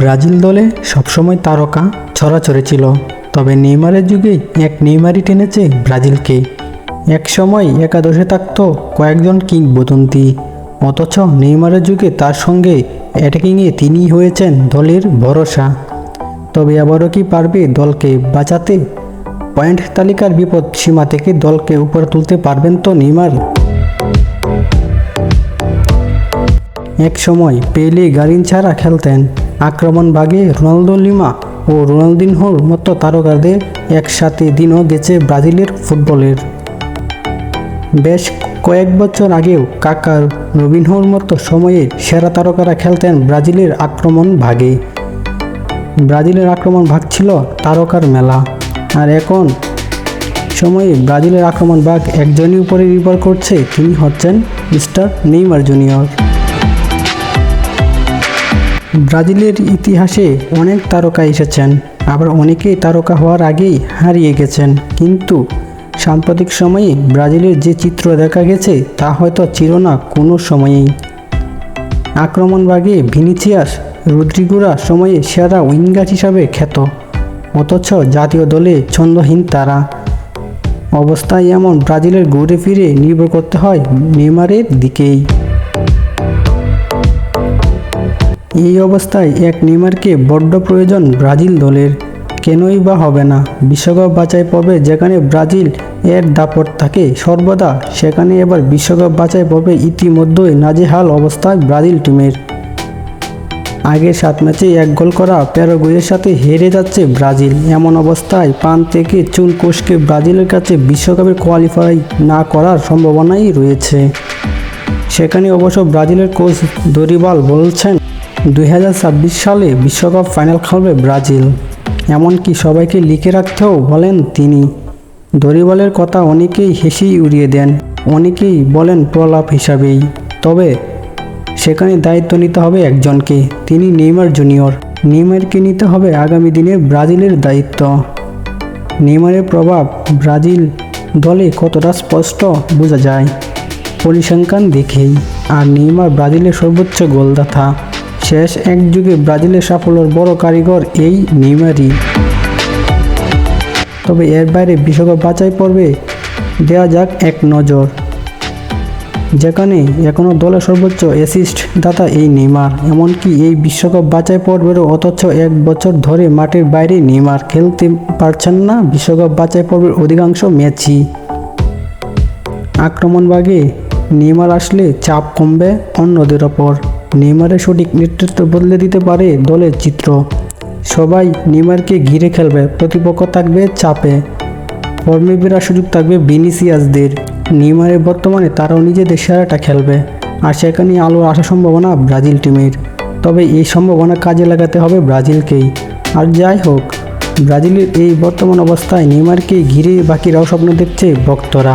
Brazil দলে সবসময় তারকা ছড়াছড়ি ছিল, তবে নেইমারের যুগে এক নেইমারই টেনেছে ব্রাজিলকে। এক সময় একাদশে থাকত কয়েকজন কিংবদন্তি, অথচ নেইমারের যুগে তার সঙ্গে অ্যাটাকিংয়ে তিনিই হয়েছেন দলের ভরসা। তবে আবারও কি পারবে দলকে বাঁচাতে? পয়েন্ট তালিকার বিপদ সীমা থেকে দলকে উপরে তুলতে পারবেন তো নেইমার? এক সময় পেলে গারিন ছাড়া খেলতেন। আক্রমণ ভাগে রোনালদো, লিমা ও রোনালদিনহোর মতো তারকাদের একসাথে দিনও গেছে ব্রাজিলের ফুটবলের। বেশ কয়েক বছর আগেও কাকার রবিনহোর মতো সময়ে সেরা তারকারা খেলতেন ব্রাজিলের আক্রমণ ভাগে ব্রাজিলের আক্রমণ ভাগ ছিল তারকার মেলা। আর এখন সময়ে ব্রাজিলের আক্রমণ ভাগ একজনই উপরে নির্ভর করছে তিনি হচ্ছেন মিস্টার নেইমার জুনিয়র। ব্রাজিলের ইতিহাসে অনেক তারকা এসেছেন, আবার অনেকেই তারকা হওয়ার আগেই হারিয়ে গেছেন। কিন্তু সাম্প্রতিক সময়ে ব্রাজিলের যে চিত্র দেখা গেছে, তা হয়তো ছিল না কোনো সময়েই। আক্রমণভাগে ভিনিসিয়াস রুদ্রিগুরা সময়ে সেরা উইঙ্গার হিসাবে খ্যাত, অথচ জাতীয় দলে ছন্দহীন তারা। অবস্থায় এমন ব্রাজিলের ঘুরে ফিরে নির্ভর করতে হয় নেইমারের দিকেই। এই অবস্থায় এক নেইমারকে বড্ড প্রয়োজন ব্রাজিল দলের। কেনই বা হবে না, বিশ্বকাপ বাছাই পর্বে যেখানে ব্রাজিল এর দাপট থাকে, সর্বদা সেখানে এবার বিশ্বকাপ বাছাই পর্বে ইতিমধ্যেই নাজেহাল অবস্থায় ব্রাজিল টিমের। আগের সাত ম্যাচে এক গোল করা প্যারাগুয়ের সাথে হেরে যাচ্ছে ব্রাজিল। এমন অবস্থায় পান থেকে চুল কোষকে ব্রাজিলের কাছে বিশ্বকাপে কোয়ালিফাই না করার সম্ভাবনাই রয়েছে। সেখানে অবশ্য ব্রাজিলের কোচ দরিবাল বলছেন দুই হাজার ছাব্বিশ সালে বিশ্বকাপ ফাইনাল খেলবে ব্রাজিল। এমনকি সবাইকে লিখে রাখতেও বলেন তিনি। দরিবালের কথা অনেকেই হেসেই উড়িয়ে দেন, অনেকেই বলেন প্রলাপ হিসাবেই। তবে সেখানে দায়িত্ব নিতে হবে একজনকে, তিনি নেইমার জুনিয়র। নেইমারকে নিতে হবে আগামী দিনের ব্রাজিলের দায়িত্ব। নেইমারের প্রভাব ব্রাজিল দলে কতটা স্পষ্ট বোঝা যায়। পরিসংখ্যান দেখেই। আর নেইমার ব্রাজিলের সর্বোচ্চ গোলদাতা। শেষ। এক যুগে ব্রাজিলের সাফল্যের বড় কারিগর এই নেইমারই। তবে এর বাইরে বিশ্বকাপ বাছাই পর্বে দেওয়া যাক এক নজর, যেখানে এখনও দলের সর্বোচ্চ অ্যাসিস্ট দাতা এই নেইমার। এমনকি এই বিশ্বকাপ বাছাই পর্বেরও অথচ এক বছর ধরে মাঠের বাইরে নেইমার খেলতে পারছেন না বিশ্বকাপ বাছাই পর্বের অধিকাংশ ম্যাচই। আক্রমণভাগে নেইমার আসলে চাপ কমবে অন্যদের ওপর। নেইমারের সঠিক নেতৃত্ব বদলে দিতে পারে দলের চিত্র। সবাই নেইমারকে ঘিরে খেলবে, প্রতিপক্ষ থাকবে চাপে। ফর্মে বেরার সুযোগ থাকবে ভিনিসিয়াসদের। নেইমারের বর্তমানে তারাও নিজেদের সেরাটা খেলবে। আর সেখানে আলো আসার সম্ভাবনা ব্রাজিল টিমের। তবে এই সম্ভাবনা কাজে লাগাতে হবে ব্রাজিলকেই। আর যাই হোক, ব্রাজিলের এই বর্তমান অবস্থায় নেইমারকে ঘিরে বাকিরাও স্বপ্ন দেখছে ভক্তরা।